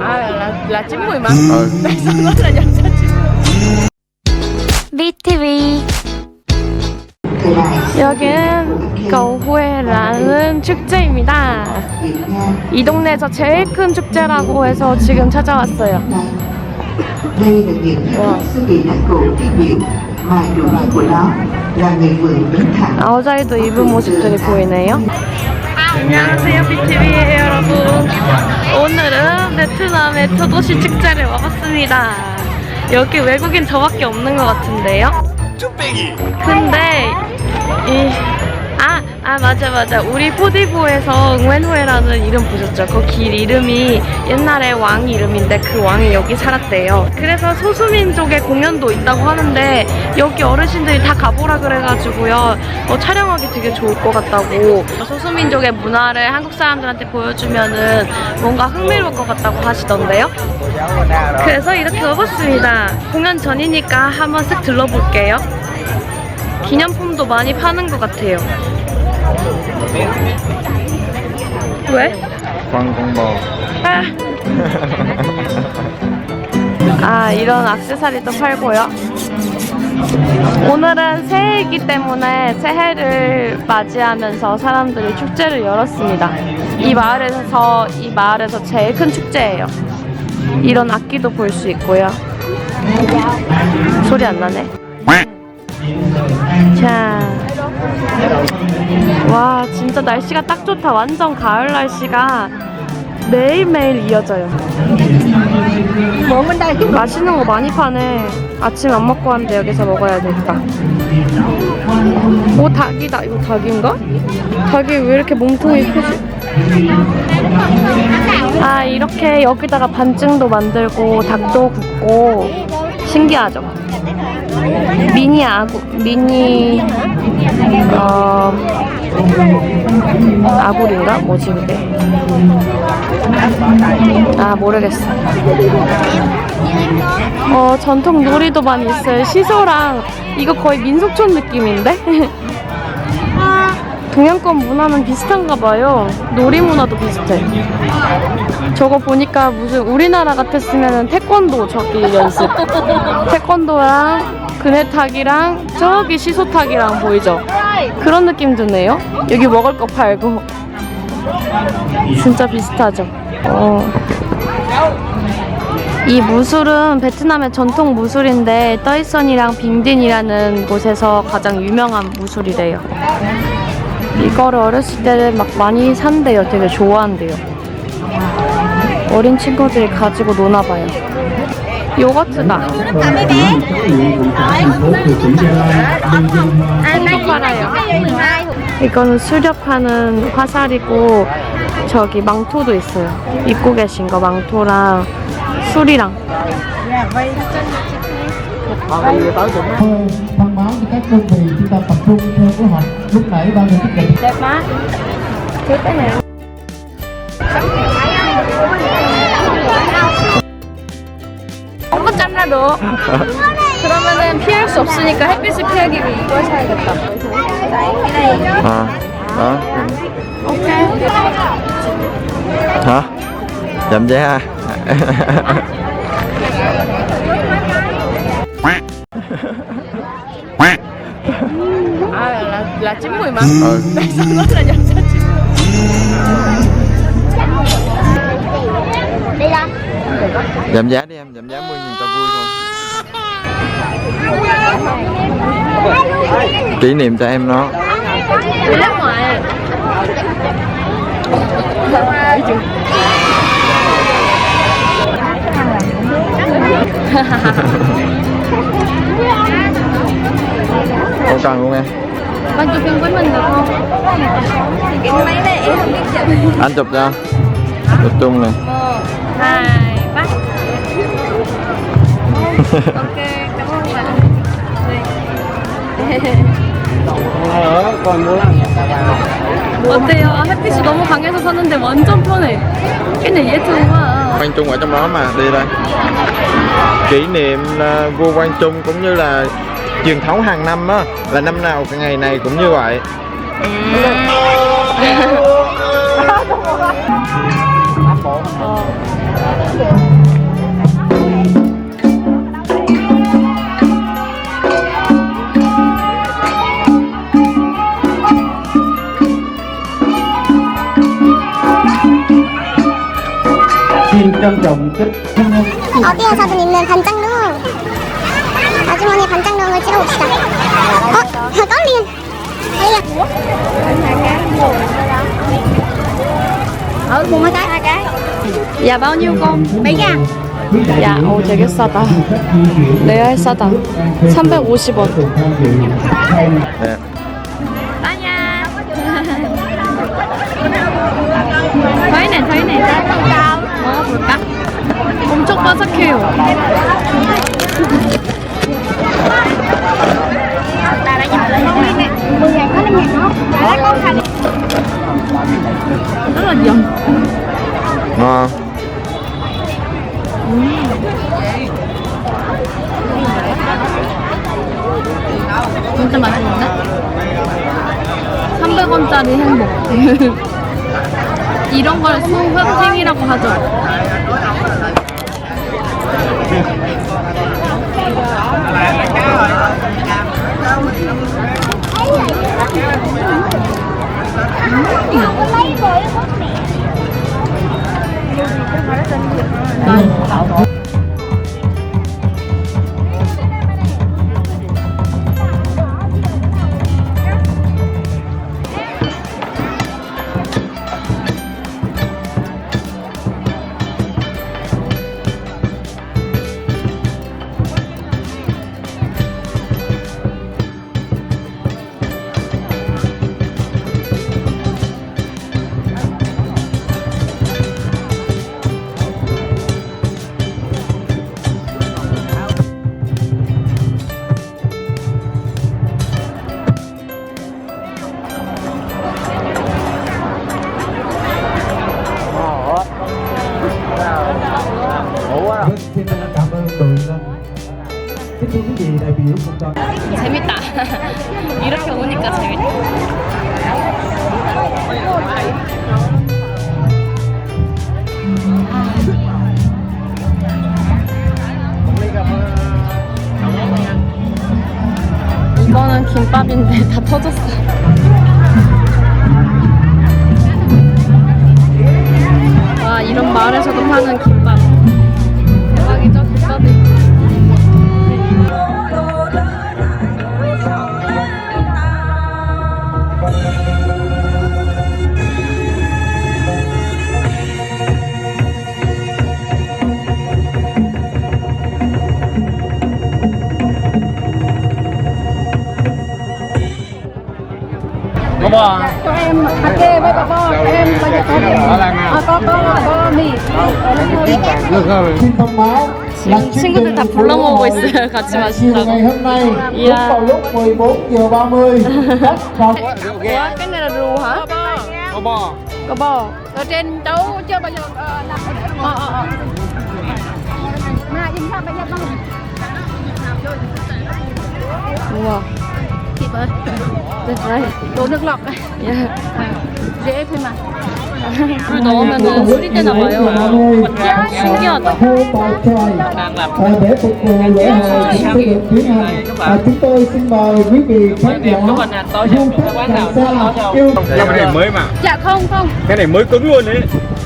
À là là 90 mà. Ừ. Tại sao nó là dành cho 90? BTV 여기는 거후회라는 축제입니다. 이 동네에서 제일 큰 축제라고 해서 지금 찾아왔어요. Đây là những cổ mà của nó Thẳng. 아우자이도 입은 모습들이 보이네요. 안녕하세요, BTV예요, 여러분. 오늘은 베트남의 표도시 축제를 와봤습니다. 여기 외국인 저밖에 없는 것 같은데요? 근데 이 아, 아 맞아 맞아. 우리 포디보에서 응웬호에라는 이름 보셨죠? 그 길 이름이 옛날에 왕 이름인데 그 왕이 여기 살았대요. 그래서 소수민족의 공연도 있다고 하는데 여기 어르신들이 다 가보라 그래가지고요. 어, 촬영하기 되게 좋을 것 같다고. 소수민족의 문화를 한국 사람들한테 보여주면은 뭔가 흥미로울 것 같다고 하시던데요? 그래서 이렇게 와봤습니다. 공연 전이니까 한번 쓱 들러볼게요. 기념품도 많이 파는 것 같아요. 왜? 광공모 아. 아, 이런 악세사리도 팔고요. 오늘은 새해이기 때문에 새해를 맞이하면서 사람들이 축제를 열었습니다. 이 마을에서 이 마을에서 제일 큰 축제예요. 이런 악기도 볼 수 있고요. 소리 안 나네. 자. 와, 진짜 날씨가 딱 좋다. 완전 가을 날씨가 매일매일 이어져요. 맛있는 거 많이 파네. 아침 안 먹고 왔는데 여기서 먹어야 되겠다. 오, 닭이다. 이거 닭인가? 닭이 왜 이렇게 몸통이 크지? 아, 이렇게 여기다가 반증도 만들고 닭도 굽고 신기하죠? 미니 아구, 미니, 어, 아구리인가? 뭐지, 그게? 아, 모르겠어. 어, 전통 놀이도 많이 있어요. 시소랑, 이거 거의 민속촌 느낌인데? 동양권 문화는 비슷한가 봐요. 놀이 문화도 비슷해. 저거 보니까 무슨 우리나라 같았으면 태권도 저기 연습. 태권도랑 그네 타기랑 저기 시소 타기랑 보이죠? 그런 느낌 드네요. 여기 먹을 거 팔고. 진짜 비슷하죠? 어. 이 무술은 베트남의 전통 무술인데 떠이선이랑 빙딘이라는 곳에서 가장 유명한 무술이래요. 이거를 어렸을 때는 막 많이 산대요. 되게 좋아한대요. 어린 친구들이 가지고 노나 봐요. 요거트다. 팔아요. 이거는 수렵하는 화살이고 저기 망토도 있어요. 입고 계신 거 망토랑 술이랑. Thôi, thông báo cho các đơn vị chúng ta tập trung theo kế hoạch lúc nãy ban tổ chức định đẹp má. Thế cái 거 잘라도 그러면은 피할 수 없으니까 햇빛을 피하기 위해 이걸 사야겠다. à đó 오케이. 90 mà. ừ Tại sao nó là giảm giá đi em giảm giá 10 nghìn cho vui thôi. Kỷ niệm cho em nó. Không cần luôn em. Bạn chụp phim với mình được không? anh chụp cho. Chụp chung này Một, hai ok, cảm ơn bạn. 어때요? 햇빛이 너무 강해서 샀는데 완전 편해. 근데 얘 좋아. Quang Trung ở trong đó mà đi đây kỷ niệm là vua Quang Trung cũng như là truyền thống hàng năm á là năm nào cái ngày này cũng như vậy 어디에서든 있는 반장롱. 아주머니 반장롱을 찍어봅시다. 어? 꺼리. Ờ, mua mấy cái? Hai cái. 야 bao nhiêu con? Mấy cái? 야, 어 되게 싸다. 레알 싸다. 350원. nè rất là giòn. ngon 진짜 맛있는데? 300원짜리 행복. 이런 걸 소흑행이라고 하죠. là cá rồi 재밌다. 이렇게 오니까 재밌다. 이거는 김밥인데 다 터졌어. Xin thông báo là 지금 친구들 다 불러 모으고 있어요. 같이 chiều 마신다고. ngày hôm nay Dạ. đúng vào lúc 14 giờ 30 các phòng Ủa, cái này là rùa hả? Có bò. Có bò. Ở trên đấu chưa bao giờ ờ, làm ờ, ờ, ờ. Mà nhìn sao bây giờ con 우 와. thịt ơi That's right. đổ nước lọc này Yeah. dễ thôi mà 물 넣으면 술이 되나 봐요. 신기하다. Thô bò trời à, để phục vụ lễ hội cũng sẽ được tiến hành à, chúng tôi xin mời quý vị khán giả du khách gần xa yêu cái này mới mà dạ không không cái này mới cứng luôn đấy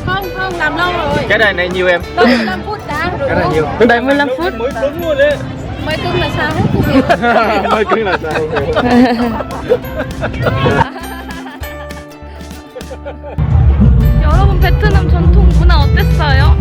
không không làm lâu rồi cái này này nhiều em 15 phút đã cái này nhiều 15 phút? mới cứng luôn đấy Mấy cưng là sao mới cứng là sao 여러분 베트남 전통 문화 어땠어요?